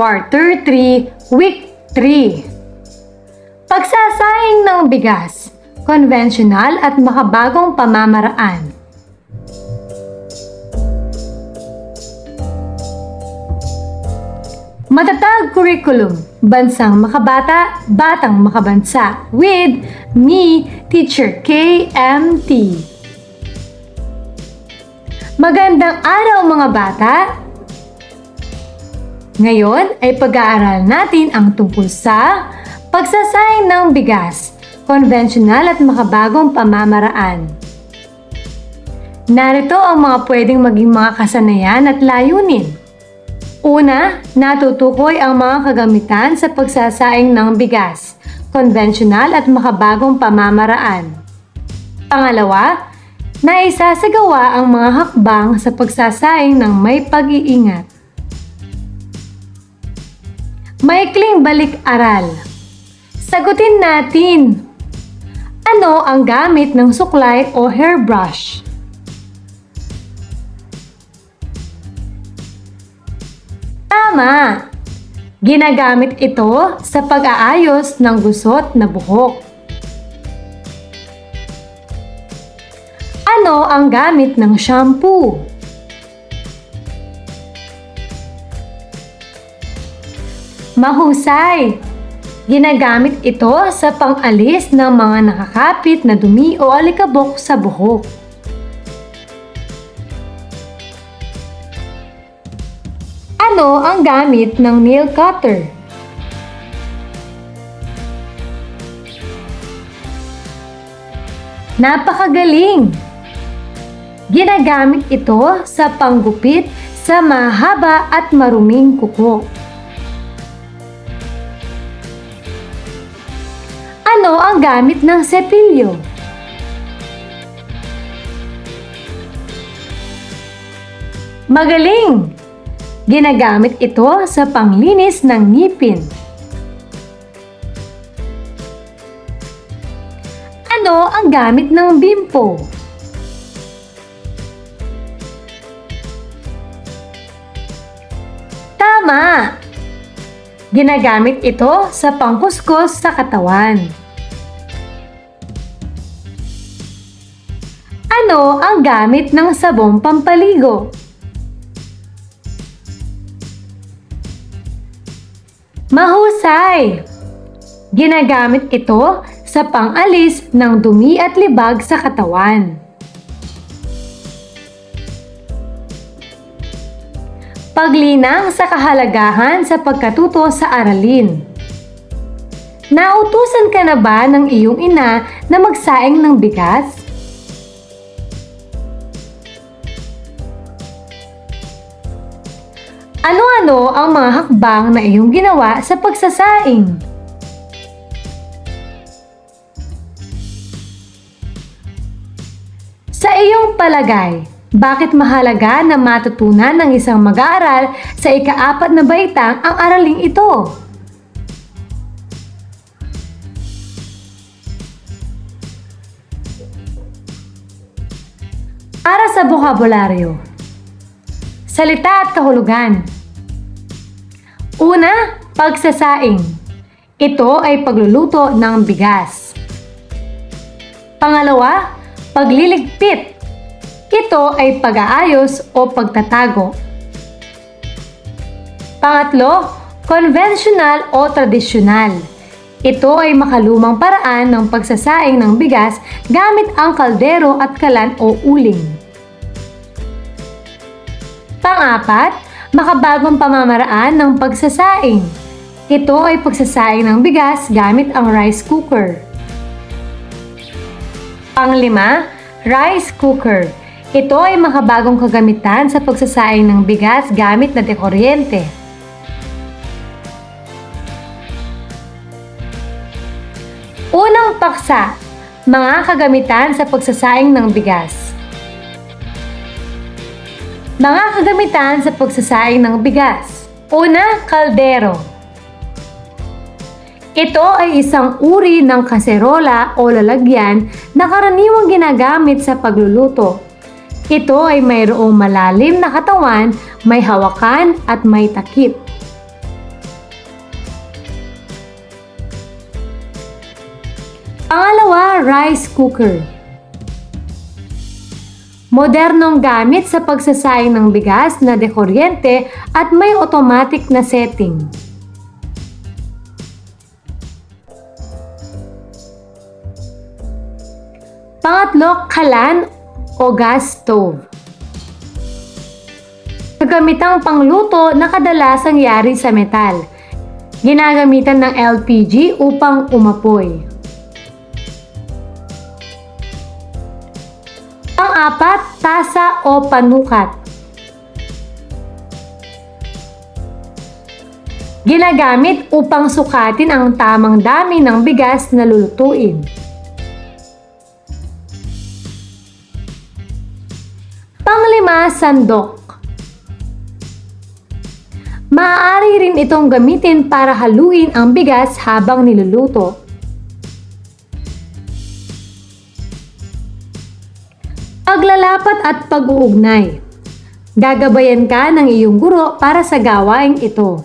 4, Quarter 3, Week 3. Pagsasaing ng bigas, konvensyonal at makabagong pamamaraan. Matatag curriculum, bansang makabata, batang makabansa, with me, Teacher KMT. Magandang araw mga bata! Ngayon ay pag-aaral natin ang tungkol sa pagsasayang ng bigas, konvensyonal at makabagong pamamaraan. Narito ang mga pwedeng maging mga kasanayan at layunin. Una, natutukoy ang mga kagamitan sa pagsasaing ng bigas, konvensyonal at makabagong pamamaraan. Pangalawa, naisasagawa ang mga hakbang sa pagsasaing ng may pag-iingat. Maikling balik-aral. Sagutin natin. Ano ang gamit ng suklay o hairbrush? Tama! Ginagamit ito sa pag-aayos ng gusot na buhok. Ano ang gamit ng shampoo? Mahusay! Ginagamit ito sa pang-alis ng mga nakakapit na dumi o alikabok sa buhok. Ano ang gamit ng nail cutter? Napakagaling! Ginagamit ito sa panggupit sa mahaba at maruming kuko. Ano ang gamit ng sepilyo? Magaling! Ginagamit ito sa panglinis ng ngipin. Ano ang gamit ng bimpo? Tama! Ginagamit ito sa pangkuskus sa katawan. Ano ang gamit ng sabong pampaligo? Mahusay! Ginagamit ito sa pang-alis ng dumi at libag sa katawan. Paglinang sa kahalagahan sa pagkatuto sa aralin. Nautusan ka na ba ng iyong ina na magsaing ng bigas? Ano-ano ang mga hakbang na iyong ginawa sa pagsasaing? Sa iyong palagay, bakit mahalaga na matutunan ng isang mag-aaral sa ikaapat na baitang ang araling ito? Para sa bokabularyo, salita at kahulugan. Una, pagsasaing. Ito ay pagluluto ng bigas. Pangalawa, pagliligpit. Ito ay pag-aayos o pagtatago. Pangatlo, conventional o tradisyonal. Ito ay makalumang paraan ng pagsasaing ng bigas gamit ang kaldero at kalan o uling. Pang-apat, makabagong pamamaraan ng pagsasaing. Ito ay pagsasaing ng bigas gamit ang rice cooker. Panglima, rice cooker. Ito ay makabagong kagamitan sa pagsasaing ng bigas gamit na dekuryente. Unang paksa, mga kagamitan sa pagsasaing ng bigas. Mga kagamitan sa pagsasayang ng bigas. Una, kaldero. Ito ay isang uri ng kaserola o lalagyan na karaniwang ginagamit sa pagluluto. Ito ay mayroong malalim na katawan, may hawakan at may takip. Pangalawa, rice cooker. Modernong gamit sa pagsasaing ng bigas na dekuryente at may automatic na setting. Pangatlo, kalan o gas stove. Kagamitang pangluto na kadalasang yari sa metal. Ginagamitan ng LPG upang umapoy. Pang-apat, tasa o panukat. Ginagamit upang sukatin ang tamang dami ng bigas na lulutuin. Panglima, sandok. Maaari rin itong gamitin para haluin ang bigas habang niluluto. Paglalapat at pag-uugnay. Gagabayan ka ng iyong guro para sa gawaing ito.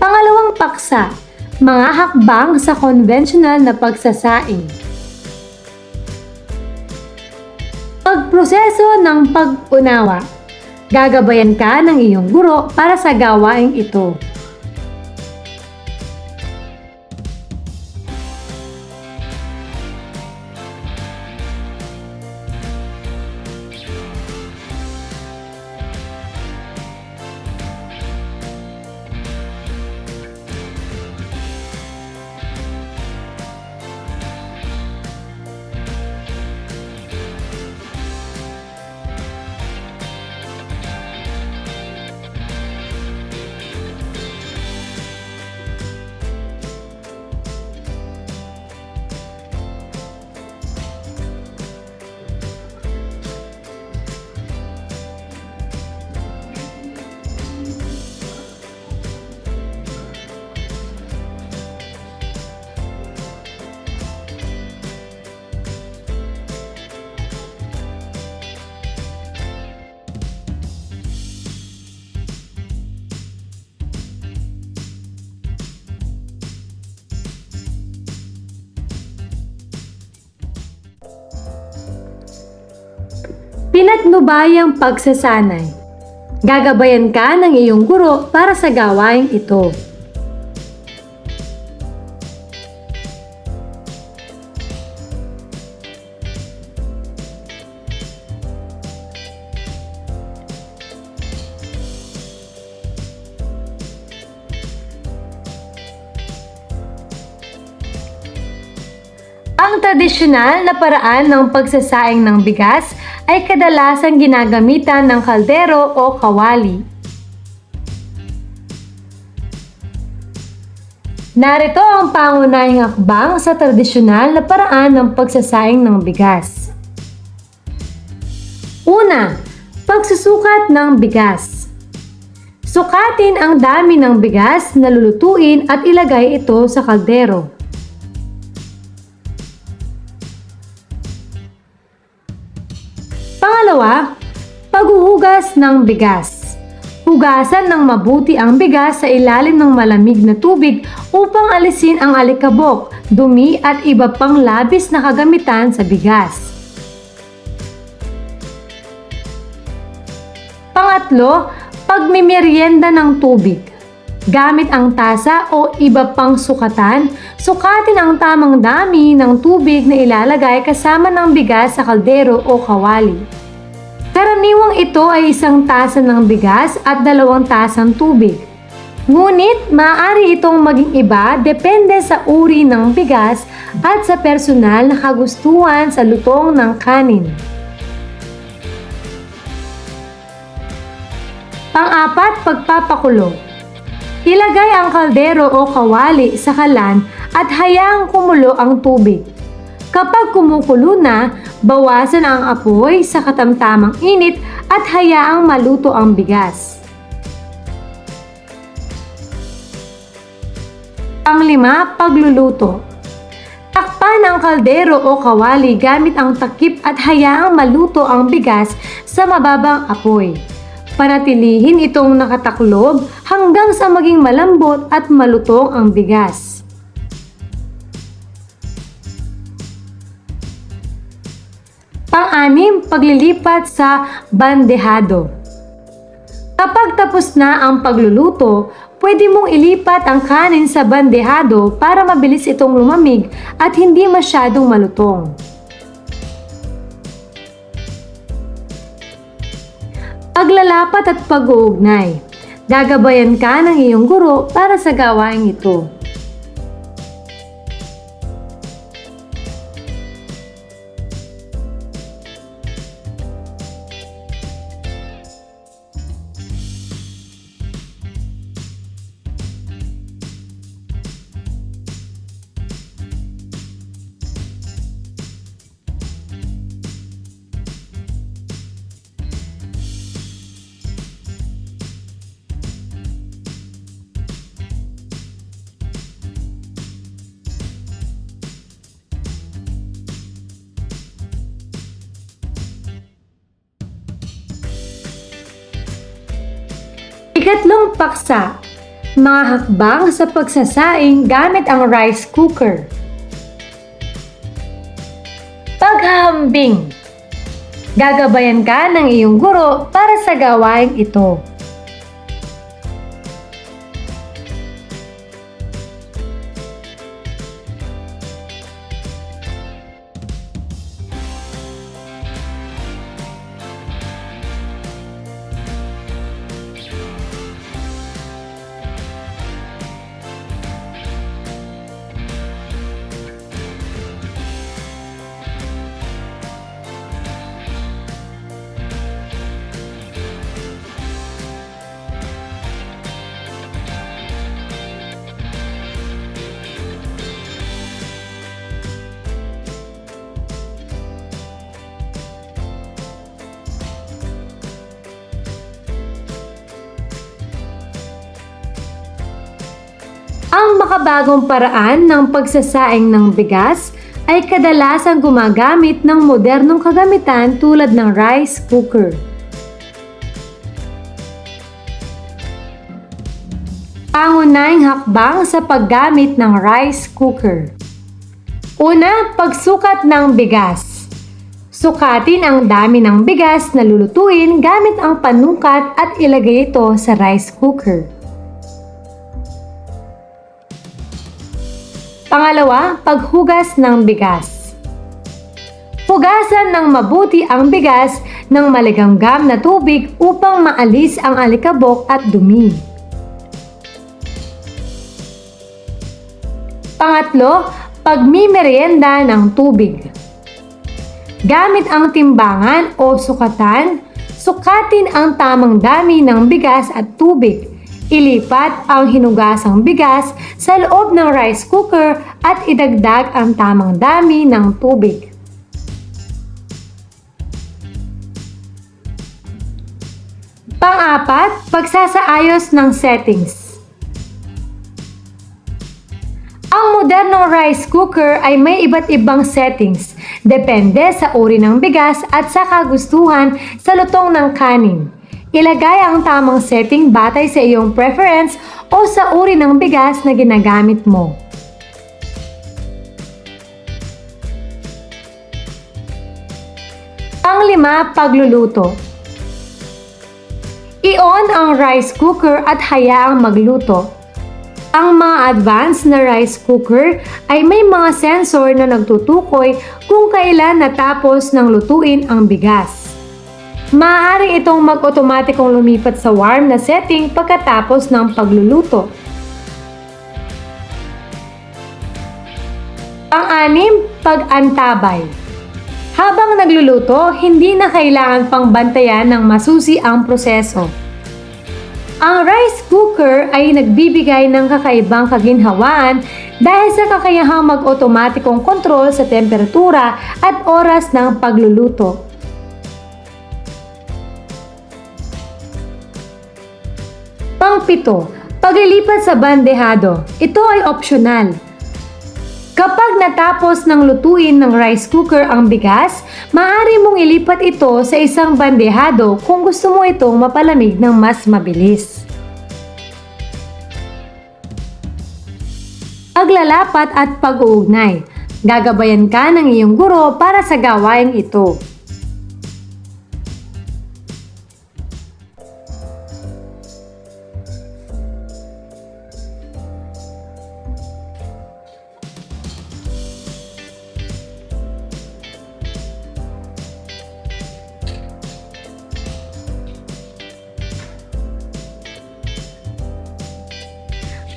Pangalawang paksa, mga hakbang sa conventional na pagsasaing. Pagproseso ng pag-unawa. Gagabayan ka ng iyong guro para sa gawaing ito. Pinatnubayang pagsasanay. Gagabayan ka ng iyong guro para sa gawaing ito. Ang tradisyonal na paraan ng pagsasaing ng bigas ay kadalasang ginagamitan ng kaldero o kawali. Narito ang pangunahing hakbang sa tradisyonal na paraan ng pagsasaing ng bigas. Una, pagsusukat ng bigas. Sukatin ang dami ng bigas na lulutuin at ilagay ito sa kaldero. Pangalawa, paghuhugas ng bigas. Hugasan ng mabuti ang bigas sa ilalim ng malamig na tubig upang alisin ang alikabok, dumi at iba pang labis na kagamitan sa bigas. Pangatlo, pagmimerienda ng tubig. Gamit ang tasa o iba pang sukatan, sukatin ang tamang dami ng tubig na ilalagay kasama ng bigas sa kaldero o kawali. Karaniwang ito ay isang tasa ng bigas at dalawang tasang tubig. Ngunit maaari itong maging iba depende sa uri ng bigas at sa personal na kagustuhan sa lutong ng kanin. Pang-apat, pagpapakulo. Ilagay ang kaldero o kawali sa kalan at hayaang kumulo ang tubig. Kapag kumukulo na, bawasan ang apoy sa katamtamang init at hayaang maluto ang bigas. Panglima, pagluluto. Takpan ang kaldero o kawali gamit ang takip at hayaang maluto ang bigas sa mababang apoy. Panatilihin itong nakataklob hanggang sa maging malambot at malutong ang bigas. Pang-anim, paglilipat sa bandehado. Kapag tapos na ang pagluluto, pwede mong ilipat ang kanin sa bandehado para mabilis itong lumamig at hindi masyadong malutong. Paglalapat at pag-uugnay. Gagabayan ka ng iyong guro para sa gawaing ito. Ikatlong paksa, mga hakbang sa pagsasaing gamit ang rice cooker. Paghahambing. Gagabayan ka ng iyong guro para sa gawaing ito. Ang makabagong paraan ng pagsasaing ng bigas ay kadalasang gumagamit ng modernong kagamitan tulad ng rice cooker. Pangunahing hakbang sa paggamit ng rice cooker. Una, pagsukat ng bigas. Sukatin ang dami ng bigas na lulutuin gamit ang panukat at ilagay ito sa rice cooker. Pangalawa, paghugas ng bigas. Hugasan ng mabuti ang bigas ng maligamgam na tubig upang maalis ang alikabok at dumi. Pangatlo, pagmimerienda ng tubig. Gamit ang timbangan o sukatan, sukatin ang tamang dami ng bigas at tubig Ilipat ang hinugasang bigas sa loob ng rice cooker at idagdag ang tamang dami ng tubig. Pang-apat, pagsasaayos ng settings. Ang modernong rice cooker ay may iba't ibang settings, depende sa uri ng bigas at sa kagustuhan sa lutong ng kanin. Ilagay ang tamang setting batay sa iyong preference o sa uri ng bigas na ginagamit mo. Panglima, pagluluto. I-on ang rice cooker at hayaang magluto. Ang mga advanced na rice cooker ay may mga sensor na nagtutukoy kung kailan natapos ng lutuin ang bigas. Maaari itong mag-otomatikong lumipat sa warm na setting pagkatapos ng pagluluto. Pang-anim, pag-antabay. Habang nagluluto, hindi na kailangan pang bantayan ng masusi ang proseso. Ang rice cooker ay nagbibigay ng kakaibang kaginhawaan dahil sa kakayahang mag-otomatikong kontrol sa temperatura at oras ng pagluluto. Pangpito, paglilipat sa bandehado. Ito ay optional. Kapag natapos ng lutuin ng rice cooker ang bigas, maaari mong ilipat ito sa isang bandehado kung gusto mo itong mapalamig ng mas mabilis. Paglalapat at pag-uugnay. Gagabayan ka ng iyong guro para sa gawain ito.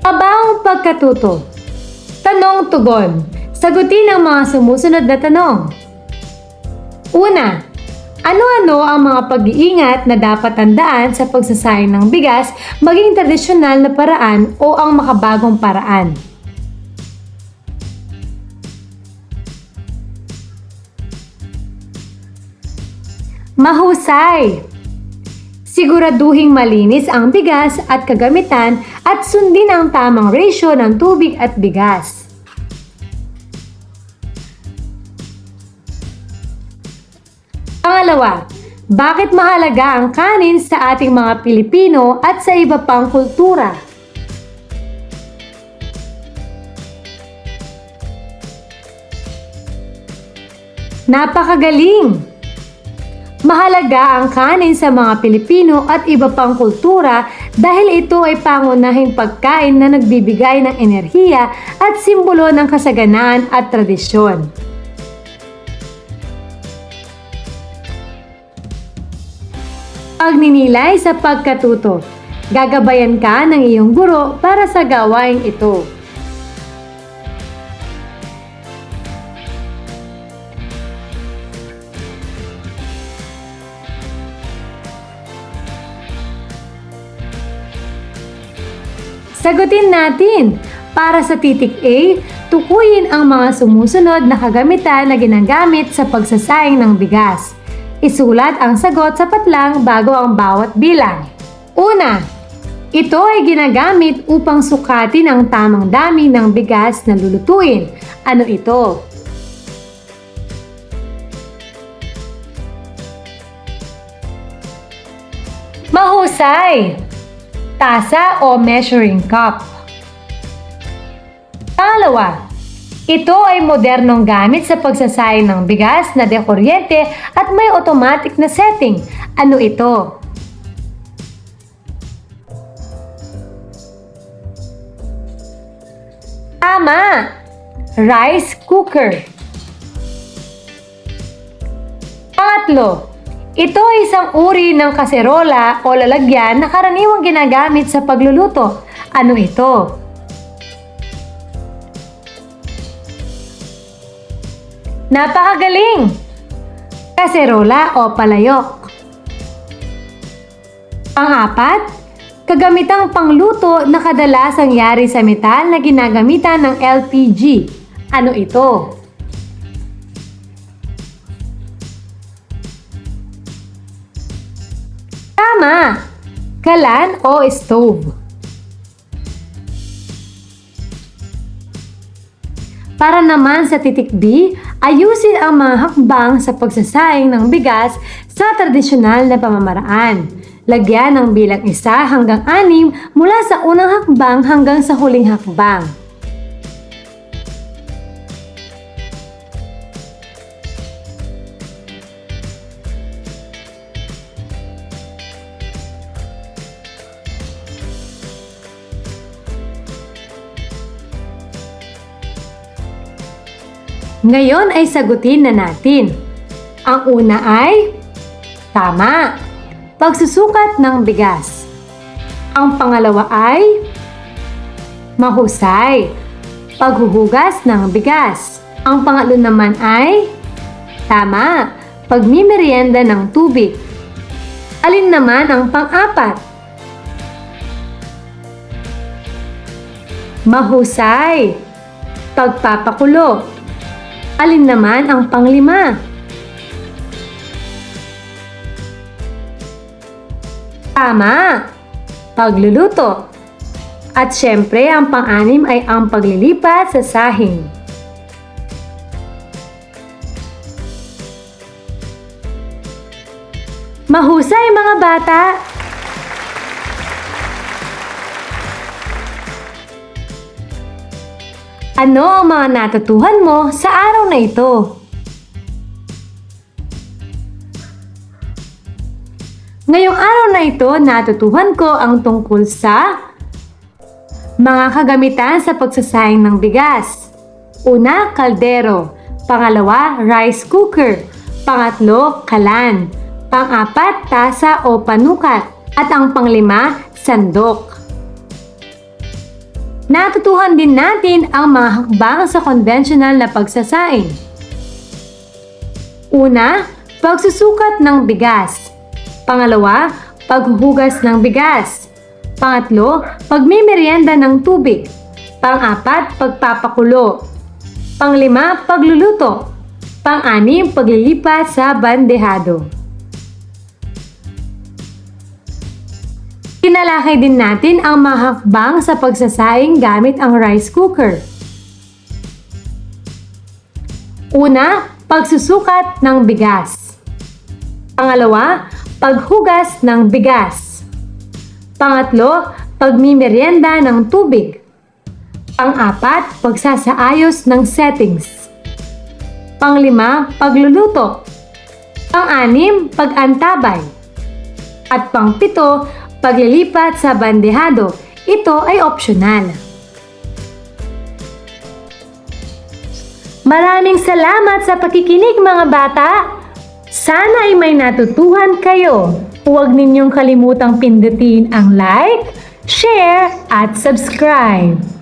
Pabawang pagkatuto. Tanong tugon. Sagutin ang mga sumusunod na tanong. Una, ano-ano ang mga pag-iingat na dapat tandaan sa pagsasayang ng bigas maging tradisyonal na paraan o ang makabagong paraan? Mahusay! Siguraduhing malinis ang bigas at kagamitan at sundin ang tamang ratio ng tubig at bigas. Pangalawa, bakit mahalaga ang kanin sa ating mga Pilipino at sa iba pang kultura? Napakagaling! Mahalaga ang kanin sa mga Pilipino at iba pang kultura dahil ito ay pangunahing pagkain na nagbibigay ng enerhiya at simbolo ng kasaganaan at tradisyon. Pagninilay sa pagkatuto. Gagabayan ka ng iyong guro para sa gawain ito. Sagutin natin. Para sa titik A, tukuyin ang mga sumusunod na kagamitan na ginagamit sa pagsasayang ng bigas. Isulat ang sagot sa patlang bago ang bawat bilang. Una, ito ay ginagamit upang sukatin ang tamang dami ng bigas na lulutuin. Ano ito? Mahusay! Tasa o measuring cup. Pangalawa, ito ay modernong gamit sa pagsasayang ng bigas na dekuryente at may automatic na setting. Ano ito? Tama! Rice cooker. Pangatlo, ito ay isang uri ng kaserola o lalagyan na karaniwang ginagamit sa pagluluto. Ano ito? Napakagaling! Kaserola o palayok. Pang-apat, kagamitang pangluto na kadalasang yari sa metal na ginagamitan ng LPG. Ano ito? Tama! Kalan o stove. Para naman sa titik B, ayusin ang mga hakbang sa pagsasaing ng bigas sa tradisyonal na pamamaraan. Lagyan ng bilang isa hanggang anim mula sa unang hakbang hanggang sa huling hakbang. Ngayon ay sagutin na natin. Ang una ay tama, pagsusukat ng bigas. Ang pangalawa ay mahusay, paghuhugas ng bigas. Ang pangatlo naman ay tama, pagmimerienda ng tubig. Alin naman ang pang-apat? Mahusay, pagpapakulo. Alin naman ang panglima? Tama! Pagluluto. At syempre, ang pang-anim ay ang paglilipat sa sahig. Mahusay mga bata! Ano ang mga natutuhan mo sa araw na ito? Ngayong araw na ito, natutuhan ko ang tungkol sa mga kagamitan sa pagsasayang ng bigas. Una, kaldero. Pangalawa, rice cooker. Pangatlo, kalan. Pang-apat, tasa o panukat. At ang panglima, sandok. Natutuhan din natin ang mga hakbang sa conventional na pagsasaing. Una, pagsusukat ng bigas. Pangalawa, paghuhugas ng bigas. Pangatlo, pagmimerienda ng tubig. Pang-apat, pagpapakulo. Panglima, pagluluto. Pang-anim, paglilipat sa bandehado. Kinalakay din natin ang mga hakbang sa pagsasaing gamit ang rice cooker. Una, pagsusukat ng bigas. Pangalawa, paghugas ng bigas. Pangatlo, pagmimerienda ng tubig. Pang-apat, pagsasaayos ng settings. Panglima, pagluluto. Pang-anim, pag-antabay. At pang-pito, paglilipat sa bandehado. Ito ay optional. Maraming salamat sa pakikinig mga bata! Sana ay may natutuhan kayo. Huwag ninyong kalimutang pindutin ang like, share, at subscribe.